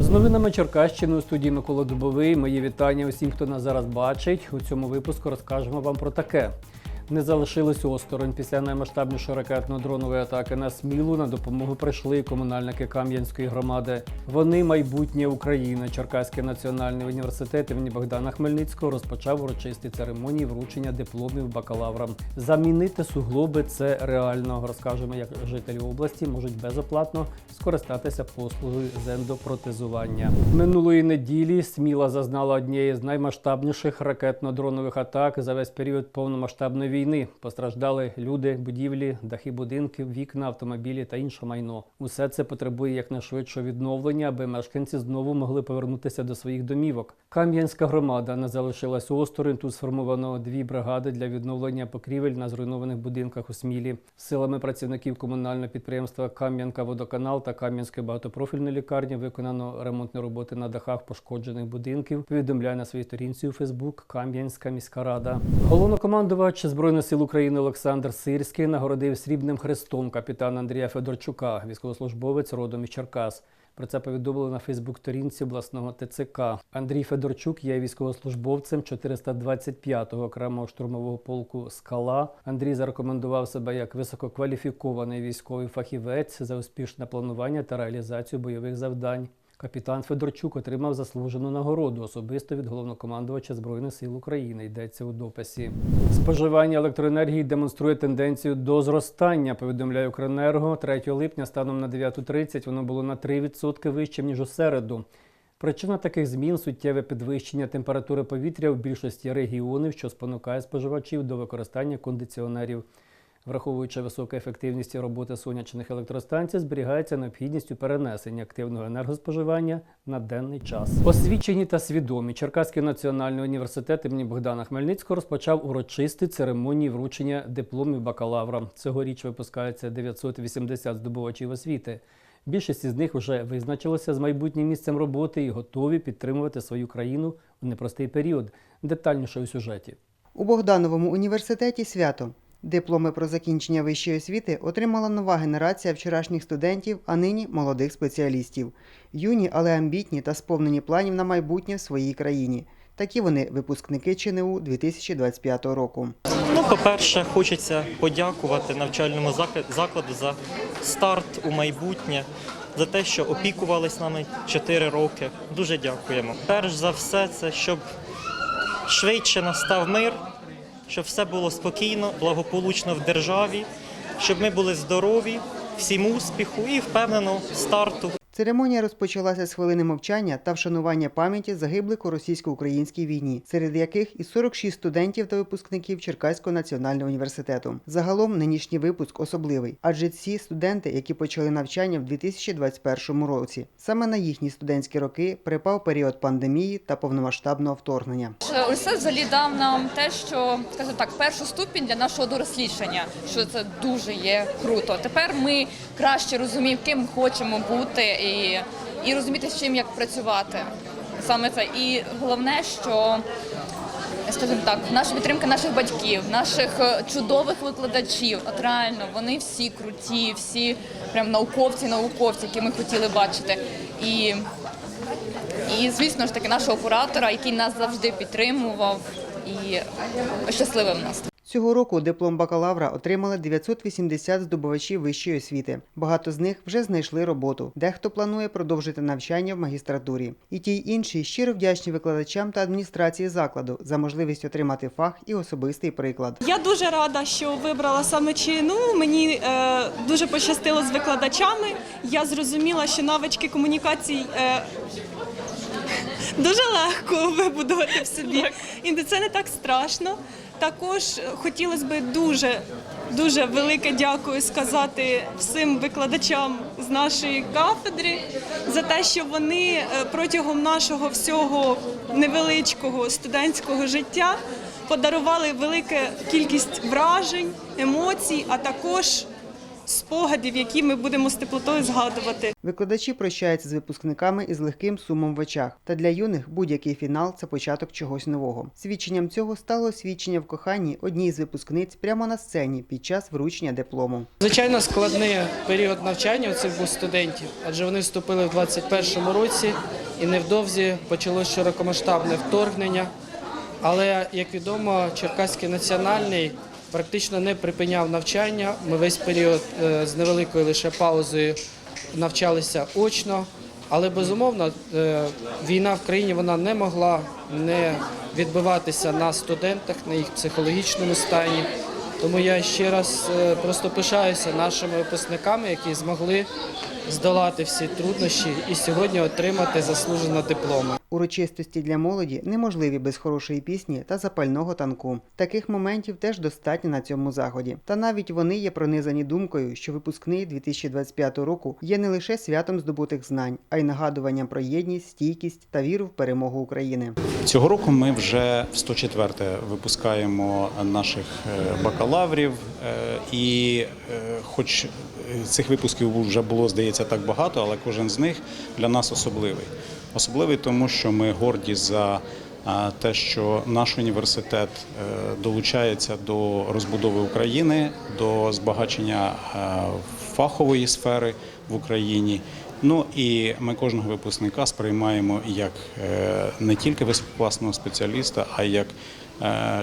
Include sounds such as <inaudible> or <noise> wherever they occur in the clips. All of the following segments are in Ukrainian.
З новинами Черкащини у студії Микола Дубовий. Мої вітання усім, хто нас зараз бачить. У цьому випуску розкажемо вам про таке. Не залишились осторонь після наймасштабнішої ракетно-дронової атаки на Смілу. На допомогу прийшли комунальники Кам'янської громади. Вони майбутнє України. Черкаський національний університет імені Богдана Хмельницького розпочав урочисті церемонії вручення дипломів бакалаврам. Замінити суглоби це реально. Розкажемо, як жителі області можуть безоплатно скористатися послугою зендопротезування. Минулої неділі Сміла зазнала однієї з наймасштабніших ракетно-дронових атак за весь період повномасштабної війни. Постраждали люди, будівлі, дахи будинків, вікна, автомобілі та інше майно. Усе це потребує якнайшвидшого відновлення, аби мешканці знову могли повернутися до своїх домівок. Кам'янська громада не залишилась осторонь. Тут сформовано дві бригади для відновлення покрівель на зруйнованих будинках у Смілі. Силами працівників комунального підприємства Кам'янка Водоканал та Кам'янської багатопрофільної лікарні виконано ремонтні роботи на дахах пошкоджених будинків. Повідомляє на своїй сторінці у Фейсбук Кам'янська міська рада. Головнокомандувач Збройних сил України Олександр Сирський нагородив срібним хрестом капітана Андрія Федорчука, військовослужбовець родом із Черкас. Про це повідомили на Фейсбук-сторінці обласного ТЦК. Андрій Федорчук є військовослужбовцем 425-го окремого штурмового полку Скала. Андрій зарекомендував себе як висококваліфікований військовий фахівець за успішне планування та реалізацію бойових завдань. Капітан Федорчук отримав заслужену нагороду особисто від головнокомандувача Збройних сил України. Йдеться у дописі. Споживання електроенергії демонструє тенденцію до зростання. Повідомляє Укренерго 3 липня станом на 9.30 воно було на 3% вищим ніж у середу. Причина таких змін суттєве підвищення температури повітря в більшості регіонів, що спонукає споживачів до використання кондиціонерів. Враховуючи високу ефективність роботи сонячних електростанцій, зберігається необхідність у перенесення активного енергоспоживання на денний час. Освічені та свідомі Черкаський національний університет імені Богдана Хмельницького розпочав урочисті церемонії вручення дипломів бакалавра. Цьогоріч випускається 980 здобувачів освіти. Більшість із них вже визначилися з майбутнім місцем роботи і готові підтримувати свою країну у непростий період. Детальніше у сюжеті. У Богдановому університеті свято. Дипломи про закінчення вищої освіти отримала нова генерація вчорашніх студентів, а нині молодих спеціалістів. Юні, але амбітні та сповнені планів на майбутнє в своїй країні. Такі вони випускники ЧНУ 2025 року. Ну, по-перше, хочеться подякувати навчальному закла- закладу за старт у майбутнє, за те, що опікувались нами 4 роки. Дуже дякуємо. Перш за все, це щоб швидше настав мир, щоб все було спокійно, благополучно в державі, щоб ми були здорові, всім успіху і впевнено старту Церемонія розпочалася з хвилини мовчання та вшанування пам'яті загиблих у російсько-українській війні, серед яких і 46 студентів та випускників Черкаського національного університету. Загалом нинішній випуск особливий, адже ці студенти, які почали навчання в 2021 році. Саме на їхні студентські роки припав період пандемії та повномасштабного вторгнення. Усе взагалі дав нам те, що скажімо так, першу ступінь для нашого дорослішання, що це дуже є круто. Тепер ми краще розуміємо, ким хочемо бути, і, і розуміти, з чим як працювати. Саме це. І головне, що скажімо так, наша підтримка наших батьків, наших е, чудових викладачів. От реально, вони всі круті, всі прям науковці, науковці, які ми хотіли бачити. І і, звісно ж таки, нашого куратора, який нас завжди підтримував і щасливим нас. Цього року диплом бакалавра отримали 980 здобувачів вищої освіти. Багато з них вже знайшли роботу. Дехто планує продовжити навчання в магістратурі. І ті й інші щиро вдячні викладачам та адміністрації закладу за можливість отримати фах і особистий приклад. Я дуже рада, що вибрала саме ЧНУ. Мені е, дуже пощастило з викладачами. Я зрозуміла, що навички комунікацій е, <laughs> дуже легко вибудувати в собі. І це не так страшно. Також хотілося б дуже дуже велике дякую сказати всім викладачам з нашої кафедри за те, що вони е, протягом нашого всього невеличкого студентського життя подарували велику кількість вражень, емоцій, а також спогадів, які ми будемо з теплотою згадувати. Викладачі прощаються з випускниками із легким сумом в очах. Та для юних будь-який фінал це початок чогось нового. Свідченням цього стало освідчення в коханні одній з випускниць прямо на сцені під час вручення диплому. Звичайно, складний період навчання у цих двох студентів, адже вони вступили в 21-му році і невдовзі почалось широкомасштабне вторгнення. Але, як відомо, Черкаський національний практично не припиняв навчання. Ми весь період е, з невеликою лише паузою навчалися очно. Але безумовно, е, війна в країні вона не могла не відбиватися на студентах, на їх психологічному стані. Тому я ще раз е, просто пишаюся нашими випускниками, які змогли здолати всі труднощі і сьогодні отримати заслужено дипломи. Урочистості для молоді неможливі без хорошої пісні та запального танку. Таких моментів теж достатньо на цьому заході. Та навіть вони є пронизані думкою, що випускний 2025 року є не лише святом здобутих знань, а й нагадуванням про єдність, стійкість та віру в перемогу України. Цього року ми вже в 104 випускаємо наших е, бакалаврів, е, і е, хоч цих випусків вже було, здається, так багато, але кожен з них для нас особливий. Особливий тому, що ми горді за те, що наш університет е, долучається до розбудови України, до збагачення е, фахової сфери в Україні. Ну і ми кожного випускника сприймаємо як е, не тільки висококласного спеціаліста, а як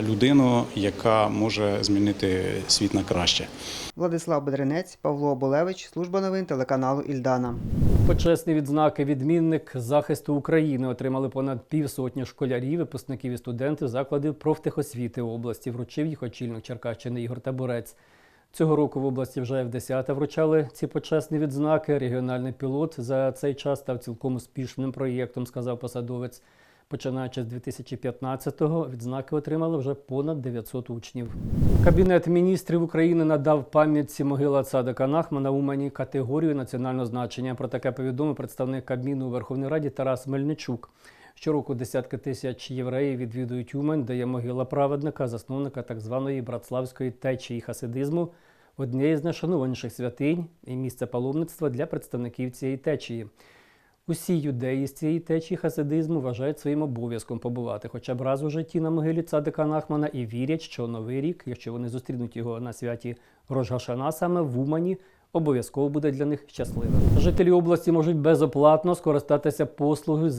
людину, яка може змінити світ на краще. Владислав Бедренець, Павло Оболевич, служба новин телеканалу Ільдана. Почесні відзнаки відмінник захисту України отримали понад півсотні школярів, випускників і студентів закладів профтехосвіти області. Вручив їх очільник Черкащини Ігор Табурець. Цього року в області вже в 10 вручали ці почесні відзнаки. Регіональний пілот за цей час став цілком успішним проєктом, сказав посадовець. Починаючи з 2015-го, відзнаки отримали вже понад 900 учнів. Кабінет міністрів України надав пам'ятці могила Цадика Нахмана Умані категорію національного значення. Про таке повідомив представник Кабміну у Верховній Раді Тарас Мельничук. Щороку десятки тисяч євреїв відвідують Умань, де є могила праведника, засновника так званої братславської течії хасидизму, однієї з найшанованіших святинь і місце паломництва для представників цієї течії. Усі юдеї з цієї течії хасидизму вважають своїм обов'язком побувати хоча б раз у житті на могилі цадика Нахмана і вірять, що новий рік, якщо вони зустрінуть його на святі Рожгашана саме в Умані, обов'язково буде для них щасливим. Жителі області можуть безоплатно скористатися послугою з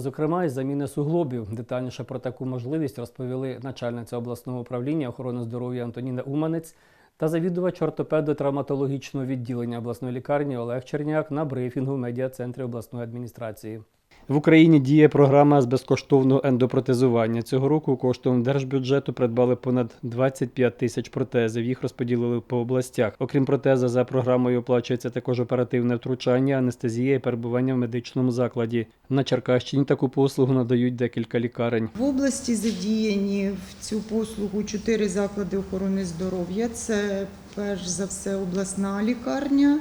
зокрема із заміни суглобів. Детальніше про таку можливість розповіли начальниця обласного управління охорони здоров'я Антоніна Уманець та завідувач ортопедо-травматологічного відділення обласної лікарні Олег Черняк на брифінгу в медіа-центрі обласної адміністрації. В Україні діє програма з безкоштовного ендопротезування. Цього року коштом держбюджету придбали понад 25 тисяч протезів. Їх розподілили по областях. Окрім протеза, за програмою оплачується також оперативне втручання, анестезія і перебування в медичному закладі. На Черкащині таку послугу надають декілька лікарень. В області задіяні в цю послугу чотири заклади охорони здоров'я. Це перш за все обласна лікарня,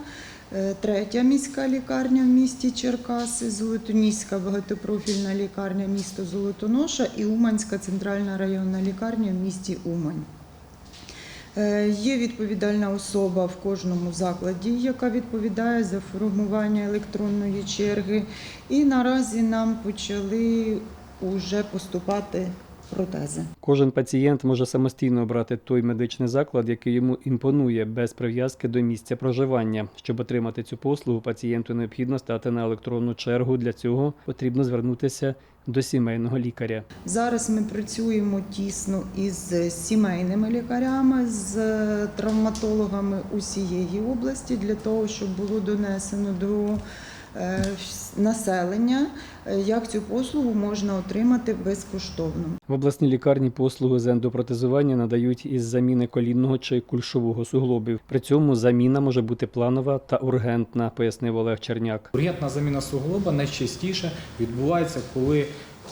третя міська лікарня в місті Черкаси, Золотоніська багатопрофільна лікарня місто Золотоноша і Уманська центральна районна лікарня в місті Умань. Е, Є відповідальна особа в кожному закладі, яка відповідає за формування електронної черги. І наразі нам почали уже поступати протези. Кожен пацієнт може самостійно обрати той медичний заклад, який йому імпонує, без прив'язки до місця проживання. Щоб отримати цю послугу, пацієнту необхідно стати на електронну чергу. Для цього потрібно звернутися до сімейного лікаря. Зараз ми працюємо тісно із сімейними лікарями, з травматологами усієї області для того, щоб було донесено до населення, е, як цю послугу можна отримати безкоштовно. В обласній лікарні послуги з ендопротезування надають із заміни колінного чи кульшового суглобів. При цьому заміна може бути планова та ургентна, пояснив Олег Черняк. Ургентна заміна суглоба найчастіше відбувається, коли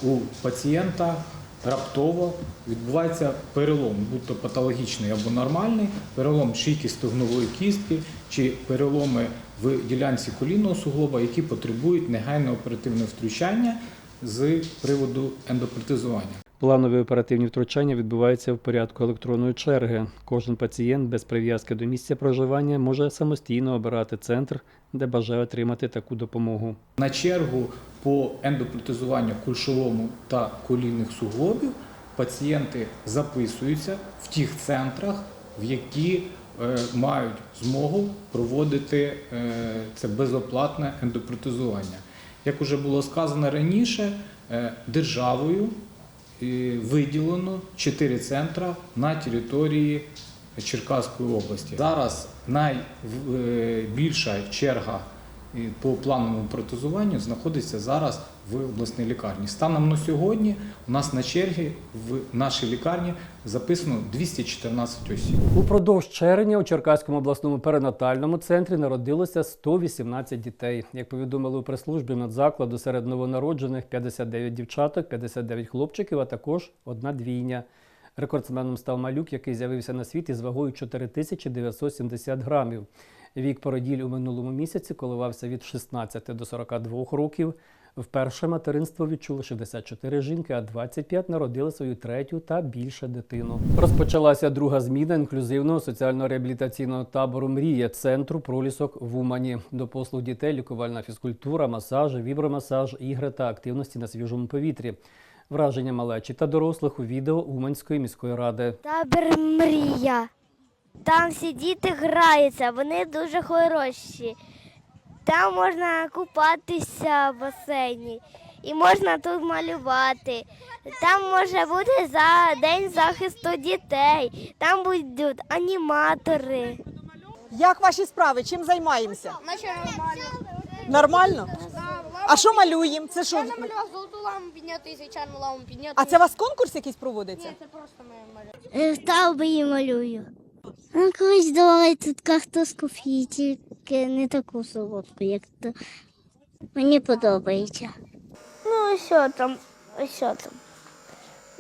у пацієнта раптово відбувається перелом, будь-то патологічний або нормальний, перелом шийки стегнової кістки чи переломи в ділянці колінного суглоба, які потребують негайного оперативного втручання з приводу ендопротезування. Планові оперативні втручання відбуваються в порядку електронної черги. Кожен пацієнт без прив'язки до місця проживання може самостійно обирати центр, де бажає отримати таку допомогу. На чергу по ендопротезуванню кульшолому та колінних суглобів пацієнти записуються в тих центрах, в які е, мають змогу проводити е, це безоплатне ендопротезування. Як уже було сказано раніше, е, державою виділено 4 центра на території Черкаської області. Зараз найбільша черга по плановому протезуванню знаходиться зараз в обласній лікарні. Станом на сьогодні у нас на чергі в нашій лікарні записано 214 осіб. Упродовж червня у Черкаському обласному перинатальному центрі народилося 118 дітей. Як повідомили у прес-службі медзакладу, серед новонароджених 59 дівчаток, 59 хлопчиків, а також одна двійня. Рекордсменом став малюк, який з'явився на світ із вагою 4970 грамів. Вік породіль у минулому місяці коливався від 16 до 42 років. Вперше материнство відчули 64 жінки, а 25 народили свою третю та більше дитину. Розпочалася друга зміна інклюзивного соціально-реабілітаційного табору Мрія центру пролісок в Умані. До послуг дітей лікувальна фізкультура, масажі, вібромасаж, ігри та активності на свіжому повітрі. Враження малечі та дорослих у відео Уманської міської ради. Табір мрія. Там всі діти граються, вони дуже хороші. Там можна купатися в басейні і можна тут малювати. Там може бути за день захисту дітей. Там будуть аніматори. Як ваші справи? Чим займаємося? Нормально? А що малюємо? Це що? Я намалював золоту ламу підняти і звичайну ламу підняти. А це у вас конкурс якийсь проводиться? це просто ми малюємо. Став і малюю. Ну, колись давали тут картошку фрі, тільки не таку солодку, як то. Мені подобається. Ну, що там, ось що там.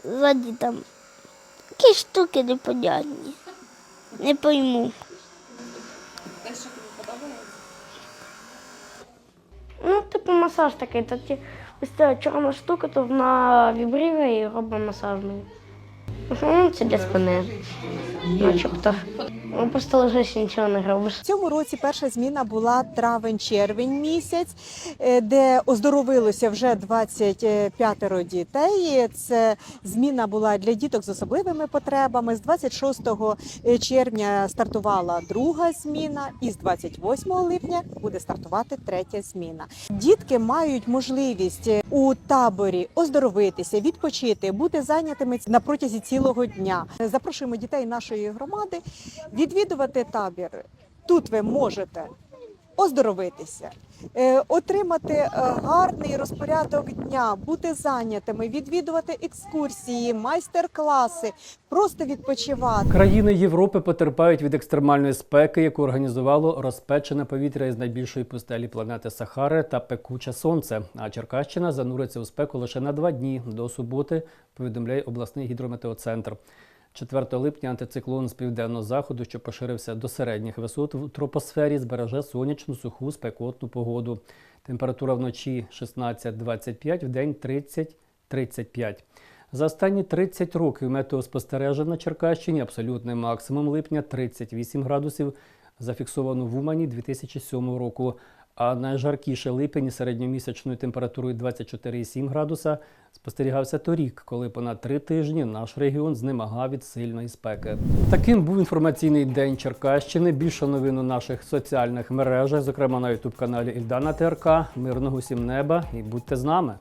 Ззаді там. Які штуки непонятні. Не пойму. Ну, типу масаж такий, то ті, ось ця чорна штука, то вона вібрірує і робить масаж мені. Ну, це для спини. Начебто. Ну, просто лежиш нічого не робиш. В цьому році перша зміна була травень-червень місяць, е, де оздоровилося вже 25 дітей. Це зміна була для діток з особливими потребами. З 26 червня стартувала друга зміна, і з 28 липня буде стартувати третя зміна. Дітки мають можливість у таборі оздоровитися, відпочити, бути зайнятими на протязі цілого дня. Запрошуємо дітей нашої громади відвідувати табір. Тут ви можете оздоровитися, е, отримати е, гарний розпорядок дня, бути зайнятими, відвідувати екскурсії, майстер-класи, просто відпочивати. Країни Європи потерпають від екстремальної спеки, яку організувало розпечене повітря із найбільшої пустелі планети Сахари та пекуче сонце. А Черкащина зануриться у спеку лише на два дні до суботи. Повідомляє обласний гідрометеоцентр. 4 липня антициклон з південного заходу, що поширився до середніх висот в тропосфері, збереже сонячну, суху, спекотну погоду. Температура вночі 16-25, в день 30-35. За останні 30 років метеоспостережень на Черкащині абсолютний максимум липня 38 градусів, зафіксовано в Умані 2007 року. А найжаркіше липень середньомісячною температурою 24,7 градуса спостерігався торік, коли понад три тижні наш регіон знемагав від сильної спеки. Таким був інформаційний день Черкащини. Більше новин у наших соціальних мережах, зокрема на ютуб каналі Ільдана ТРК. Мирного всім неба і будьте з нами.